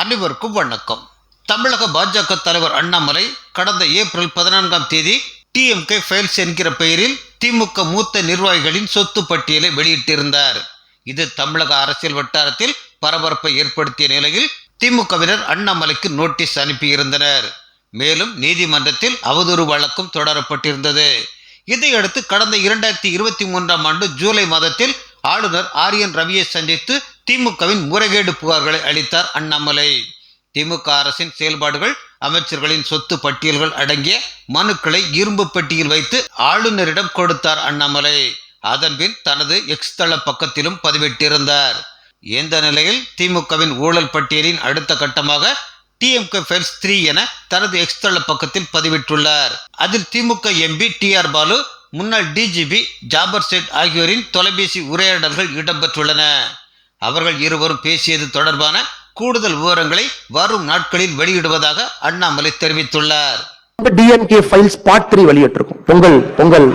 அனைவருக்கும் வணக்கம். தமிழக பாஜக தலைவர் அண்ணாமலை கடந்த ஏப்ரல் பதினான்காம் தேதி டிஎம்கே ஃபைல்ஸ் என்கிற பெயரில் திமுக மூத்த நிர்வாகிகளின் சொத்து பட்டியலை வெளியிட்டிருந்தார். இது தமிழக அரசியல் வட்டாரத்தில் பரபரப்பை ஏற்படுத்திய நிலையில் திமுகவினர் அண்ணாமலைக்கு நோட்டீஸ் அனுப்பியிருந்தனர். மேலும் நீதிமன்றத்தில் அவதூறு வழக்கும் தொடரப்பட்டிருந்தது. இதையடுத்து கடந்த இரண்டாயிரத்தி இருபத்தி மூன்றாம் ஆண்டு ஜூலை மாதத்தில் ஆளுநர் ஆர் என் ரவியை சந்தித்து திமுகவின் முறைகேடு புகார்களை அளித்தார் அண்ணாமலை. திமுக அரசின் செயல்பாடுகள் அமைச்சர்களின் சொத்து பட்டியல்கள் அடங்கிய மனுக்களை இரும்பு பெட்டியில் வைத்து ஆளுநரிடம் கொடுத்தார் அண்ணாமலை. அதன்பின் தனது எக்ஸ் தள பக்கத்திலும் பதிவிட்டிருந்தார். இந்த நிலையில் திமுகவின் ஊழல் பட்டியலின் அடுத்த கட்டமாக டிஎம்கே ஃபைல்ஸ் த்ரீ என தனது எக்ஸ் தள பக்கத்தில் பதிவிட்டுள்ளார். அதில் திமுக எம்பி டி ஆர் பாலு முன்னாள் டிஜிபி ஜாபர் சேட் ஆகியோரின் தொலைபேசி உரையாடல்கள் இடம்பெற்றுள்ளன. அவர்கள் இருவரும் பேசியது தொடர்பான கூடுதல் விவரங்களை வரும் நாட்களில் வெளியிடுவதாக அண்ணாமலை தெரிவித்துள்ளார். டிஎம்கே ஃபைல்ஸ் பார்ட் த்ரீ வெளியிட்டிருக்கும். பொங்கல் பொங்கல்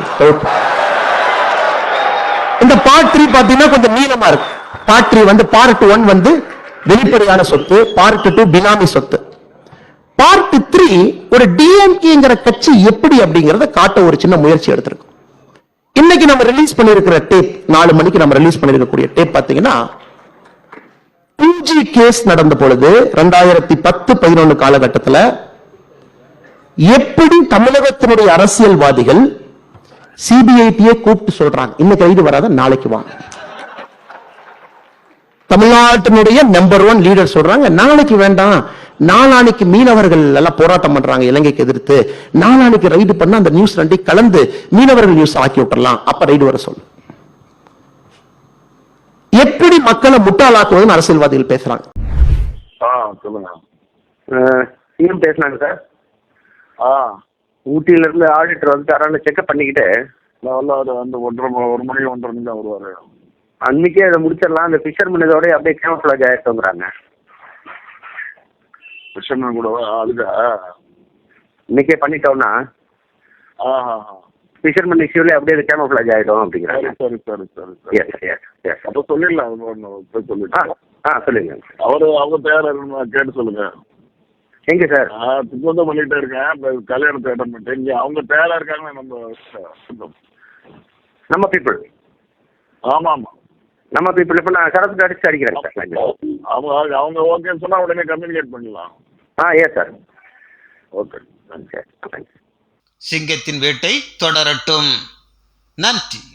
இந்த பார்ட் த்ரீ பாத்தீங்கன்னா கொஞ்சம் நீளமா இருக்கு. பார்ட் த்ரீ வந்து பார்ட் ஒன் வந்து வெளிப்படையான சொத்து பார்ட் டூ பினாமி சொத்து. பார்ட் த்ரீ ஒரு டிஎம்கேங்கிற கட்சி எப்படி அப்படிங்கறத காட்ட ஒரு சின்ன முயற்சி எடுத்திருக்கும். இன்னைக்கு நம்ம ரிலீஸ் பண்ணிருக்கிற டேப் நாலு மணிக்கு நம்ம ரிலீஸ் பண்ணிருக்கக்கூடிய டேப் பாத்தீங்கன்னா டூஜி கேஸ் நடந்த பொழுது ரெண்டாயிரத்தி பத்து பதினொன்னு காலகட்டத்தில் எப்படி தமிழகத்தினுடைய அரசியல்வாதிகள் சிபிஐடியை கூப்பிட்டு சொல்றாங்க? இன்னைக்கு கைது வராத நாளைக்கு வாங்க. தமிழ்நாட்டினுடைய நம்பர் ஒன் லீடர் சொல்றாங்க நாளைக்கு வேண்டாம். நாளானிக்கு மீனவர்கள் எல்லாம் போராட்டம் பண்றாங்க இலங்கைக்கு எதிர்த்து. நாளானிக்கு ரைடு பண்ண அந்த நியூஸ் ரெண்டி கலந்து மீனவர்கள் நியூஸ் ஆக்கி விட்டுறலாம். அப்ப ரைடு வர சொல்லு. மக்களை முட்டாளாக்குவதுன்னு அரசியல்வாதிகள் பேசுறாங்க. ஆ சொல்லுங்க. சிஎம் பேசுனாங்க சார்? ஆ ஊட்டியில இருந்து ஆடிட்டர் வந்துட்டாரான்னு செக்அப் பண்ணிக்கிட்டு அவர் வந்து ஒன்றரை ஒரு மணி ஒன்றரை மணி தான் வருவார். அன்னைக்கே அதை முடிச்சிடலாம். அந்த ஃபிஷர்மேன் இதோட அப்படியே கேமஃபிளாஜ் ஆயிட்டோங்கிறாங்க கிருஷ்ணன் கூட அதுக்கா இன்னைக்கே பண்ணிட்டோம்னா? ஆ. ஃபிஷர்மேன் இஷ்யூல அப்படியே அது கேமஃபிளாஜ் ஆயிடும் சரி அப்படிங்கிறாங்க. சரி சரி சரி சரி எஸ் எஸ் எஸ் அப்போ சொல்லிடலாம் போய் ஆ சொல்லிட்டு. ஆ சொல்லுங்க. அவர் அவங்க இருக்கணும் கேட்டு சொல்லுங்க. எங்க சார்? திக்வந்தம் பண்ணிட்டே இருக்கேன் இப்போ கல்யாணத்தை அட்டன் பண்ணிட்டேன். இங்கே அவங்க தயாரா இருக்காங்க நம்ம நம்ம பீப்புள் ஆமாம் ஆமாம் நம்ம பீப்புள் இப்போ நான் சரத்து அடிச்சு அடிக்கிறேன் சார். அவங்க அவங்க ஓகேன்னு சொன்னா உடனே கம்யூனிகேட் பண்ணிடலாம். ஆ எஸ் சார் ஓகே சரி தேங்க்ஸ் சிங்கத்தின் வேட்டை தொடரட்டும். நன்றி.